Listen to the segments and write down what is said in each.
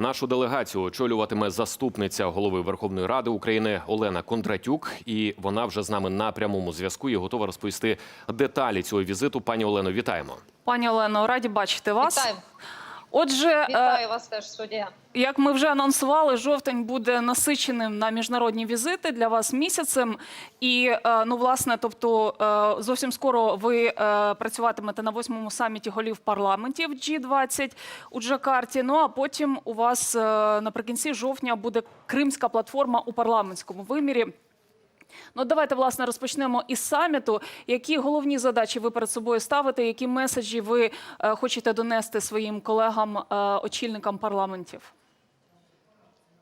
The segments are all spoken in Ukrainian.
Нашу делегацію очолюватиме заступниця голови Верховної Ради України Олена Кондратюк. І вона вже з нами на прямому зв'язку і готова розповісти деталі цього візиту. Пані Олено, вітаємо. Пані Олено, раді бачити вас. Вітаю. Отже, е, Вітаю вас теж, студія. як ми вже анонсували, жовтень буде насиченим на міжнародні візити для вас місяцем. І е, ну, власне, тобто, е, зовсім скоро ви працюватимете на восьмому саміті голів парламентів G20 у Джакарті. Ну а потім у вас наприкінці жовтня буде Кримська платформа у парламентському вимірі. Ну, давайте власне розпочнемо із саміту. Які головні задачі ви перед собою ставите? Які меседжі ви е, хочете донести своїм колегам, е, очільникам парламентів?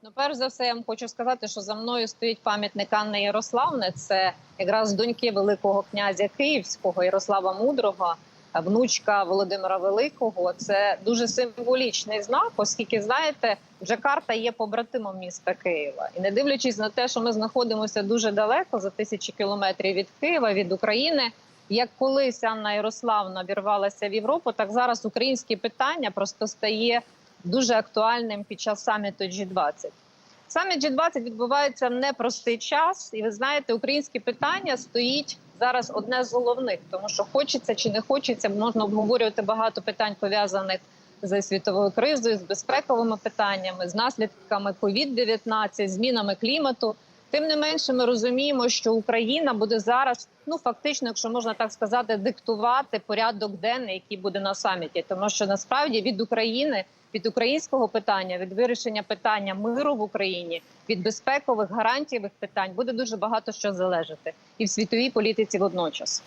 Ну, перш за все, я вам хочу сказати, що за мною стоїть пам'ятник Анни Ярославни. Це якраз доньки Великого князя Київського Ярослава Мудрого, внучка Володимира Великого. Це дуже символічний знак, оскільки знаєте, Джакарта є побратимом міста Києва, і не дивлячись на те, що ми знаходимося дуже далеко за тисячі кілометрів від Києва, від України. Як колись Анна Ярославна вірвалася в Європу, так зараз українське питання просто стає дуже актуальним під час саміту G20. Саміт G20 відбувається в непростий час, і ви знаєте, українське питання стоїть зараз одне з головних, тому що хочеться чи не хочеться, можна обговорювати багато питань пов'язаних з світовою кризою, з безпековими питаннями, з наслідками COVID-19, змінами клімату. Тим не менше, ми розуміємо, що Україна буде зараз, ну фактично, якщо можна так сказати, диктувати порядок денний, який буде на саміті, тому що насправді від України, від українського питання, від вирішення питання миру в Україні, від безпекових гарантієвих питань буде дуже багато що залежати, і в світовій політиці водночас.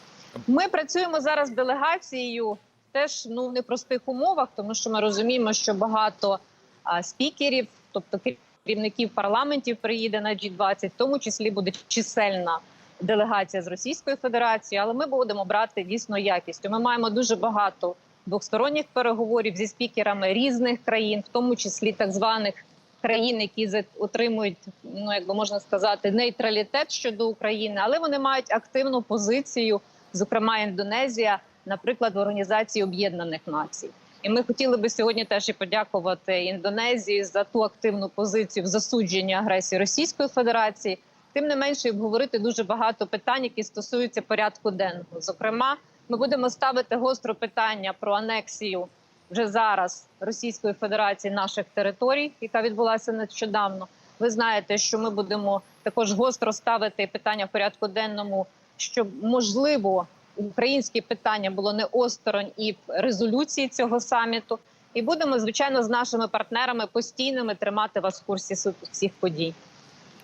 Ми працюємо зараз з делегацією теж ну в непростих умовах, тому що ми розуміємо, що багато а, спікерів, тобто керівників парламентів, приїде на G20, в тому числі буде чисельна делегація з Російської Федерації. Але ми будемо брати дійсно якістю. Ми маємо дуже багато двосторонніх переговорів зі спікерами різних країн, в тому числі так званих країн, які отримують, ну як би можна сказати, нейтралітет щодо України, але вони мають активну позицію, зокрема Індонезія, наприклад, в Організації Об'єднаних Націй. І ми хотіли би сьогодні теж і подякувати Індонезії за ту активну позицію в засудженні агресії Російської Федерації. Тим не менше, обговорити дуже багато питань, які стосуються порядку денного. Зокрема, ми будемо ставити гостро питання про анексію вже зараз Російської Федерації наших територій, яка відбулася нещодавно. Ви знаєте, що ми будемо також гостро ставити питання в порядку денному, щоб можливо українське питання було не осторонь і в резолюції цього саміту. І будемо звичайно з нашими партнерами постійними тримати вас в курсі всіх подій.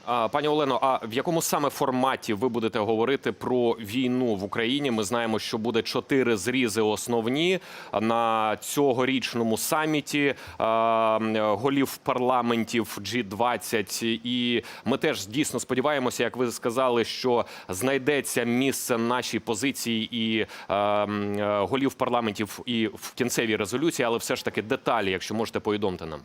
Пані Олено, а в якому саме форматі ви будете говорити про війну в Україні? Ми знаємо, що буде чотири зрізи основні на цьогорічному саміті голів парламентів G20. І ми теж дійсно сподіваємося, як ви сказали, що знайдеться місце нашій позиції і голів парламентів і в кінцевій резолюції, але все ж таки деталі, якщо можете повідомити нам.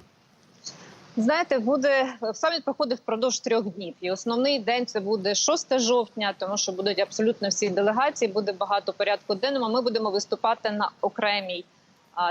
Знаєте, буде саміт проходить впродовж трьох днів. І основний день це буде 6 жовтня, тому що будуть абсолютно всі делегації. Буде багато порядку денного. Ми будемо виступати на окремій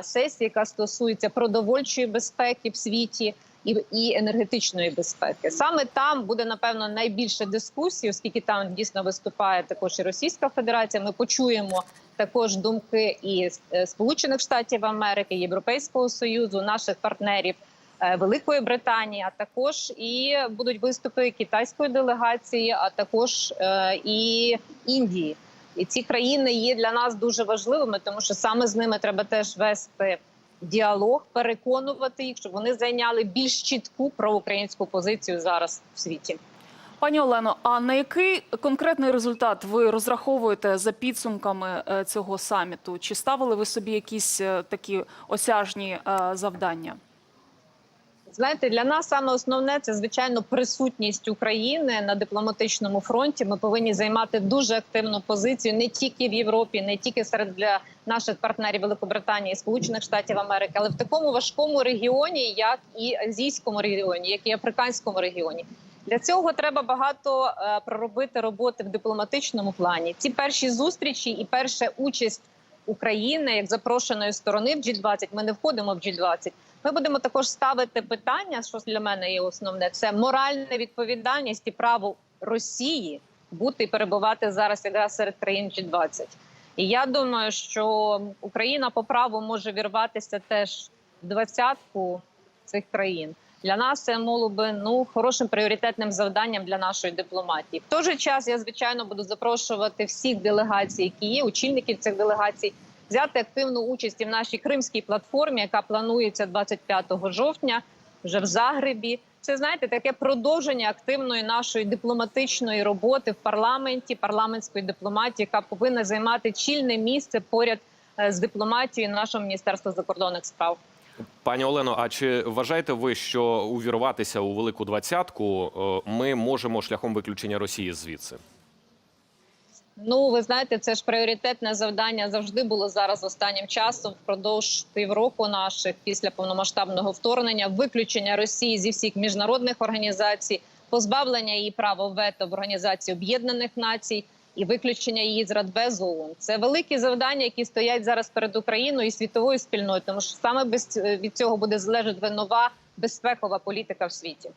сесії, яка стосується продовольчої безпеки в світі і, і енергетичної безпеки. Саме там буде напевно найбільше дискусій, оскільки там дійсно виступає також і Російська Федерація. Ми почуємо також думки і е, Сполучених Штатів Америки, Європейського союзу, наших партнерів. Е, Великої Британії, а також і будуть виступи китайської делегації, а також е, і Індії. І ці країни є для нас дуже важливими, тому що саме з ними треба теж вести діалог, переконувати їх, щоб вони зайняли більш чітку проукраїнську позицію зараз в світі. Пані Олено, а на який конкретний результат ви розраховуєте за підсумками е, цього саміту? Чи ставили ви собі якісь такі осяжні завдання? Знаєте, для нас саме основне це звичайно присутність України на дипломатичному фронті. Ми повинні займати дуже активну позицію не тільки в Європі, не тільки серед для наших партнерів Великобританії, і Сполучених Штатів Америки, але в такому важкому регіоні, як і азійському регіоні, як і африканському регіоні. Для цього треба багато е, проробити роботи в дипломатичному плані. Ці перші зустрічі і перша участь України як запрошеної сторони в G20, Ми не входимо в G20, Ми будемо також ставити питання, що для мене є основне, це моральна відповідальність і право Росії бути і перебувати зараз якраз серед країн G20. І я думаю, що Україна по праву може вірватися теж в двадцятку цих країн. Для нас це було би ну хорошим пріоритетним завданням для нашої дипломатії. В той же час я звичайно буду запрошувати всіх делегацій, які є, очільників цих делегацій, взяти активну участь і в нашій кримській платформі, яка планується 25 жовтня, вже в Загребі. Це знаєте таке продовження активної нашої дипломатичної роботи в парламенті, парламентської дипломатії, яка повинна займати чільне місце поряд е, з дипломатією нашого міністерства закордонних справ. Пані Олено, а чи вважаєте ви, що увірватися у велику двадцятку е, ми можемо шляхом виключення Росії звідси? Ну, ви знаєте, це ж пріоритетне завдання завжди було зараз останнім часом впродовж півроку наших після повномасштабного вторгнення, виключення Росії зі всіх міжнародних організацій, позбавлення її права вето в Організації Об'єднаних Націй і виключення її з Радбезу ООН. Це великі завдання, які стоять зараз перед Україною і світовою спільнотою, тому що саме без від цього буде залежати нова безпекова політика в світі.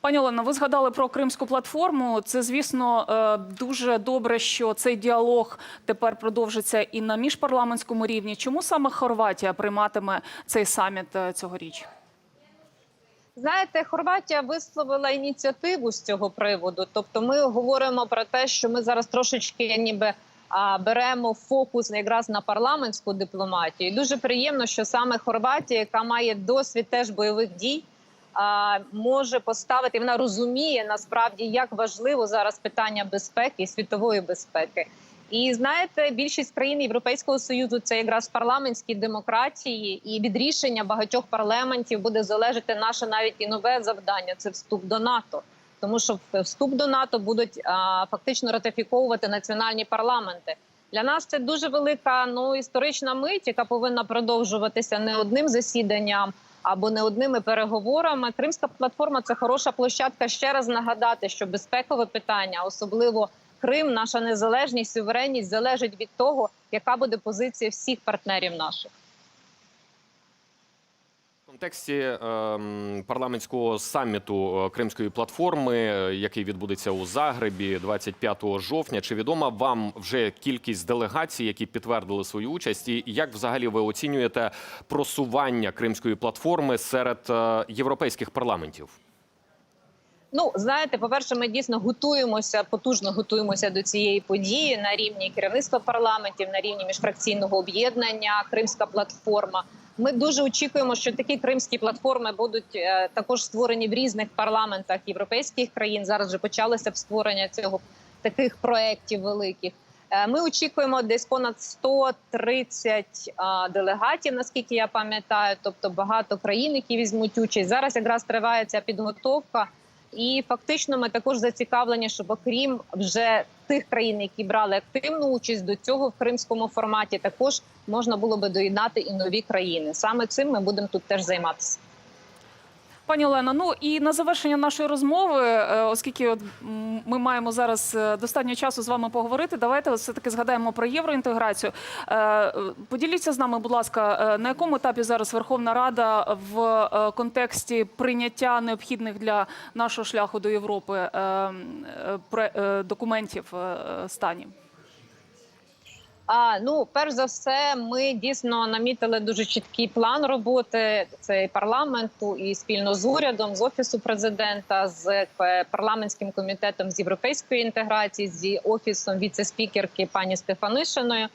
Пані Олено, ви згадали про кримську платформу. Це, звісно, е, дуже добре, що цей діалог тепер продовжиться і на міжпарламентському рівні. Чому саме Хорватія прийматиме цей саміт е, цьогоріч? Знаєте, Хорватія висловила ініціативу з цього приводу. Тобто, ми говоримо про те, що ми зараз трошечки ніби беремо фокус якраз на парламентську дипломатію. І дуже приємно, що саме Хорватія, яка має досвід теж бойових дій, може поставити. Вона розуміє насправді, як важливо зараз питання безпеки світової безпеки. І знаєте, більшість країн Європейського союзу це якраз парламентські демократії, і від рішення багатьох парламентів буде залежати наше навіть і нове завдання це вступ до НАТО. Тому що вступ до НАТО будуть а, фактично ратифіковувати національні парламенти. Для нас це дуже велика ну історична мить, яка повинна продовжуватися не одним засіданням або не одними переговорами. Кримська платформа це хороша площадка. Ще раз нагадати, що безпекове питання, особливо Крим, наша незалежність, суверенність залежить від того, яка буде позиція всіх партнерів наших. Контексті ем, парламентського саміту е, Кримської платформи, е, який відбудеться у Загребі 25 жовтня, чи відома вам вже кількість делегацій, які підтвердили свою участь, і як взагалі ви оцінюєте просування Кримської платформи серед е, європейських парламентів? Ну, знаєте, по-перше, ми дійсно готуємося, потужно готуємося до цієї події на рівні керівництва парламентів, на рівні міжфракційного об'єднання, Кримська платформа. Ми дуже очікуємо, що такі кримські платформи будуть е, також створені в різних парламентах європейських країн. Зараз вже почалося б створення цього таких проєктів великих. Е, Ми очікуємо десь понад 130 а, делегатів, наскільки я пам'ятаю, тобто багато країн, які візьмуть участь. Зараз якраз триває ця підготовка. І фактично ми також зацікавлені, щоб окрім вже тих країн, які брали активну участь до цього в кримському форматі, також можна було би доєднати і нові країни. Саме цим ми будемо тут теж займатися. Пані Олено, ну і на завершення нашої розмови, е, оскільки от ми маємо зараз е, достатньо часу з вами поговорити, давайте все таки згадаємо про євроінтеграцію. Е, Поділіться з нами, будь ласка, на якому етапі зараз Верховна Рада в контексті прийняття необхідних для нашого шляху до Європи документів стані? А ну, перш за все, ми дійсно намітили дуже чіткий план роботи це парламенту, і спільно з урядом, з офісу президента, з е, парламентським комітетом з європейської інтеграції, з офісом віце-спікерки пані Стефанишиною.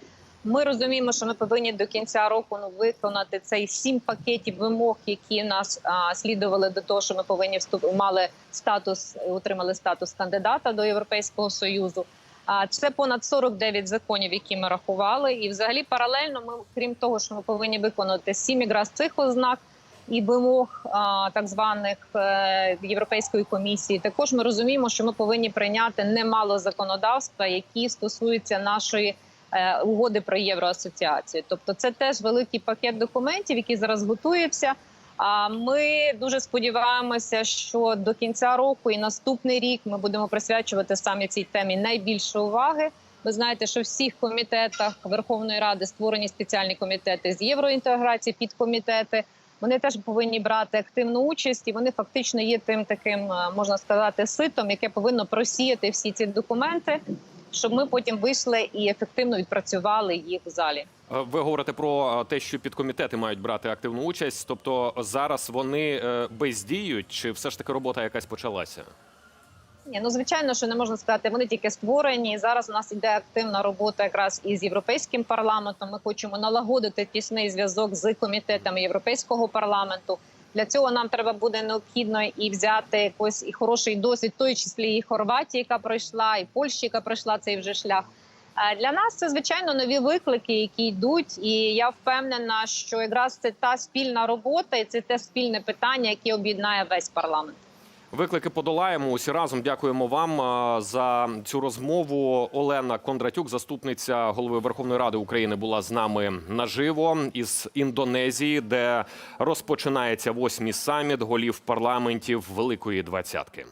Ми розуміємо, що ми повинні до кінця року ну, виконати цей сім пакетів вимог, які нас а, слідували до того, що ми повинні вступ мали статус, отримали статус кандидата до Європейського союзу. А це понад 49 законів, які ми рахували. І, взагалі, паралельно, ми, крім того, що ми повинні виконати сім якраз цих ознак і вимог так званих е, Європейської комісії. Також ми розуміємо, що ми повинні прийняти немало законодавства, які стосуються нашої е, угоди про євроасоціацію. Тобто, це теж великий пакет документів, який зараз готується. А ми дуже сподіваємося, що до кінця року і наступний рік ми будемо присвячувати саме цій темі найбільше уваги. Ви знаєте, що в всіх комітетах Верховної Ради створені спеціальні комітети з євроінтеграції, підкомітети. Вони теж повинні брати активну участь, і вони фактично є тим таким, е, можна сказати, ситом, яке повинно просіяти всі ці документи, щоб ми потім вийшли і ефективно відпрацювали їх в залі. Е, Ви говорите про е, те, що підкомітети мають брати активну участь. Тобто зараз вони е, бездіють, чи все ж таки робота якась почалася? Ні, ну звичайно, що не можна сказати. Вони тільки створені. Зараз у нас іде активна робота якраз із європейським парламентом. Ми хочемо налагодити тісний зв'язок з комітетами європейського парламенту. Для цього нам треба буде необхідно і взяти якось і хороший досвід, в той числі і Хорватії, яка пройшла, і Польщі, яка пройшла цей вже шлях. Е, Для нас це звичайно нові виклики, які йдуть, і я впевнена, що якраз це та спільна робота, і це те спільне питання, яке об'єднає весь парламент. Виклики подолаємо усі разом. Дякуємо вам за цю розмову. Олена Кондратюк, заступниця голови Верховної Ради України, була з нами наживо із Індонезії, де розпочинається восьмий саміт голів парламентів Великої Двадцятки.